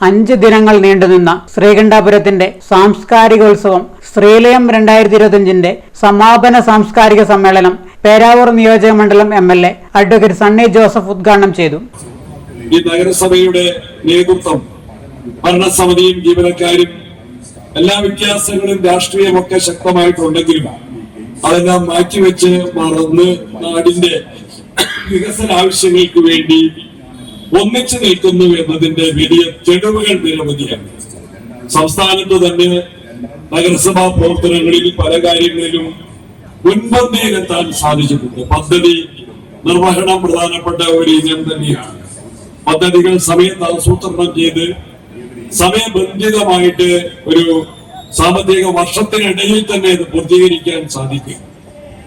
അഞ്ച് ദിനങ്ങൾ നീണ്ടുനിന്ന ശ്രീകണ്ഠാപുരത്തിന്റെ സാംസ്കാരികോത്സവം ശ്രീലയം രണ്ടായിരത്തി ഇരുപത്തിയഞ്ചിന്റെ സമാപന സാംസ്കാരിക സമ്മേളനം പേരാവൂർ നിയോജക മണ്ഡലം M L A advocate Sunny Joseph ഉദ്ഘാടനം ചെയ്തു. ഈ നഗരസഭയുടെ നേതൃത്വം ഭരണസമിതിയും ജീവനക്കാരും എല്ലാ വ്യത്യാസങ്ങളും രാഷ്ട്രീയമൊക്കെ ശക്തമായിട്ടുണ്ടെങ്കിലും അതെല്ലാം മാറ്റിവെച്ച് മറന്ന് നാടിന്റെ വികസന ആവശ്യങ്ങൾക്ക് വേണ്ടി ഒന്നിച്ചു നിൽക്കുന്നു എന്നതിന്റെ വലിയ തെളിവുകൾ നിരവധിയാണ്. സംസ്ഥാനത്ത് തന്നെ നഗരസഭാ പ്രവർത്തനങ്ങളിൽ പല കാര്യങ്ങളിലും മുൻപന്തിയിലെത്താൻ സാധിച്ചിട്ടുണ്ട്. പദ്ധതി നിർവഹണം പ്രധാനപ്പെട്ട ഒരു ഇനം തന്നെയാണ്. പദ്ധതികൾ സമയത്ത് ആസൂത്രണം ചെയ്ത് സമയബന്ധിതമായിട്ട് ഒരു സാമ്പത്തിക വർഷത്തിനിടയിൽ തന്നെ ഇത് പൂർത്തീകരിക്കാൻ സാധിക്കും.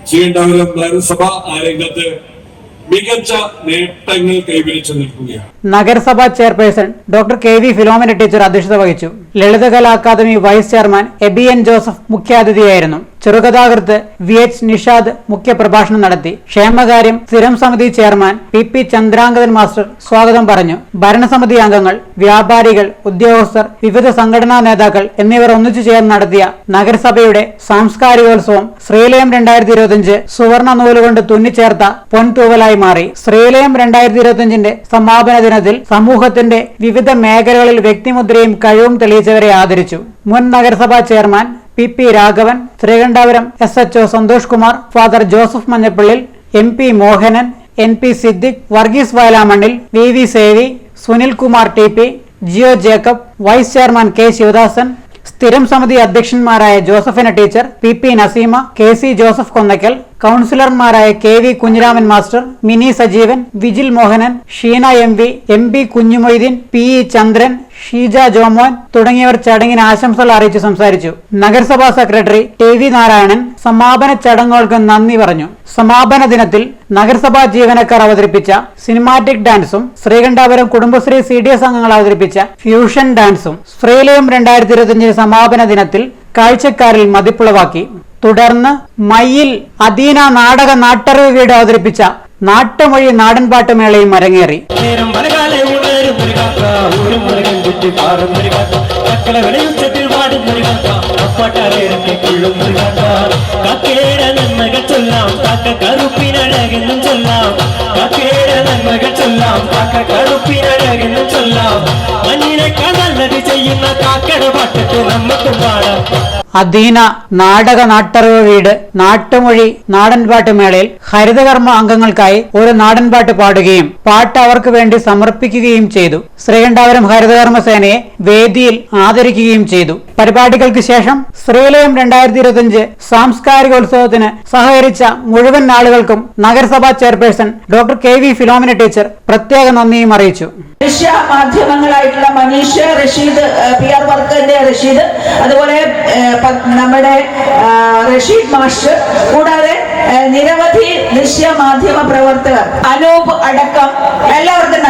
ശ്രീകണ്ഠപുരം നഗരസഭ ആ രംഗത്ത് മികച്ച നേട്ടങ്ങൾ കൈവരിച്ചു നിൽക്കുകയാണ്. നഗരസഭാ chairperson doctor K V Philomina teacher അധ്യക്ഷത വഹിച്ചു. Lalithakala academy vice chairman Eby N Joseph മുഖ്യാതിഥിയായിരുന്നു. ചെറുകഥാകൃത്ത് വി എച്ച് നിഷാദ് മുഖ്യപ്രഭാഷണം നടത്തി. ക്ഷേമകാര്യം സ്ഥിരം സമിതി chairman P P Chandrangathan master സ്വാഗതം പറഞ്ഞു. ഭരണസമിതി അംഗങ്ങൾ വ്യാപാരികൾ ഉദ്യോഗസ്ഥർ വിവിധ സംഘടനാ നേതാക്കൾ എന്നിവർ ഒന്നിച്ചു ചേർന്ന് നടത്തിയ നഗരസഭയുടെ സാംസ്കാരികോത്സവം ശ്രീലയം രണ്ടായിരത്തി ഇരുപത്തിയഞ്ച് സുവർണ നൂലുകൊണ്ട് തുന്നിച്ചേർത്ത പൊൻതൂവലായി മാറി. ശ്രീലയം രണ്ടായിരത്തി ഇരുപത്തിയഞ്ചിന്റെ സമാപന ദിനത്തിൽ സമൂഹത്തിന്റെ വിവിധ മേഖലകളിൽ വ്യക്തിമുദ്രയും കഴിവും തെളിയിച്ചവരെ ആദരിച്ചു. മുൻ നഗരസഭാ chairman P P Raghavan Sreekandapuram S H O Santhosh Kumar father Joseph Manjappallil M P Mohanan N P Siddique Varghese Vayalamannil V V Sevi Sunil Kumar T P Jio Jacob vice chairman K Sivadasan സ്ഥിരം സമിതി അധ്യക്ഷന്മാരായ Josephina teacher P P Naseema K C Joseph Konnakkal കൌൺസിലർമാരായ K V Kunhiraman master Mini Sajeevan Vijil Mohanan Sheena M V M P Kunhumoideen P E Chandran Sheeja Jomon തുടങ്ങിയവർ ചടങ്ങിന് ആശംസകൾ അറിയിച്ചു സംസാരിച്ചു. നഗരസഭാ secretary T V Narayanan സമാപന ചടങ്ങുകൾക്ക് നന്ദി പറഞ്ഞു. സമാപന ദിനത്തിൽ നഗരസഭാ ജീവനക്കാർ അവതരിപ്പിച്ച സിനിമാറ്റിക് ഡാൻസും Sreekandapuram Kudumbashree C D S അംഗങ്ങൾ അവതരിപ്പിച്ച ഫ്യൂഷൻ ഡാൻസും ശ്രീലയം രണ്ടായിരത്തി ഇരുപത്തിയഞ്ചിന് സമാപന ദിനത്തിൽ കാഴ്ചക്കാരിൽ മതിപ്പുളവാക്കി. തുടർന്ന് മയ്യിൽ അദീന നാടക നാട്ടറിവ് വീട് അവതരിപ്പിച്ച നാട്ടുമൊഴി നാടൻപാട്ട് മേളയും അരങ്ങേറി കുട്ടി പാടും കാക്ക മക്കളെ വെളിയുച്ചത്തിൽ പാടും ഒരു കാക്ക അപ്പാട്ടാരേരത്തെ കൊള്ളും ഒരു കാക്ക കാക്കേര നന്മകൾ ചൊല്ലാം കാക്ക കറുപ്പിനഴകെന്നും ചൊല്ലാം. കാക്കേര നന്മകൾ ചൊല്ലാം കാക്ക കറുപ്പിനഴകെന്നും ചൊല്ലാം. മഞ്ഞിനേക്കാൾ നല്ലത് ചെയ്യുന്ന കാക്കയുടെ പാട്ടിട്ട് നമുക്കും പാടാം. അധീന നാടക നാട്ടറിവ് വീട് നാട്ടുമൊഴി നാടൻപാട്ട് മേളയിൽ ഹരിതകർമ്മ അംഗങ്ങൾക്കായി ഒരു നാടൻപാട്ട് പാടുകയും പാട്ട് അവർക്ക് വേണ്ടി സമർപ്പിക്കുകയും ചെയ്തു. ശ്രീകണ്ഠാപുരം ഹരിതകർമ്മ സേനയെ വേദിയിൽ ആദരിക്കുകയും ചെയ്തു. പരിപാടികൾക്ക് ശേഷം ശ്രീലയം രണ്ടായിരത്തി ഇരുപത്തിയഞ്ച് സാംസ്കാരികോത്സവത്തിന് സഹകരിച്ച മുഴുവൻ ആളുകൾക്കും നഗരസഭാ chairperson doctor K V Philomina teacher പ്രത്യേക നന്ദിയും അറിയിച്ചു. ദൃശ്യ മാധ്യമങ്ങളായിട്ടുള്ള മനീഷ് റഷീദ് പി ആർ വർക്കറിന്റെ റഷീദ് അതുപോലെ നമ്മുടെ റഷീദ് മാസ്റ്റർ കൂടാതെ നിരവധി ദൃശ്യ മാധ്യമ പ്രവർത്തകർ അനൂപ് അടക്കം എല്ലാവർക്കും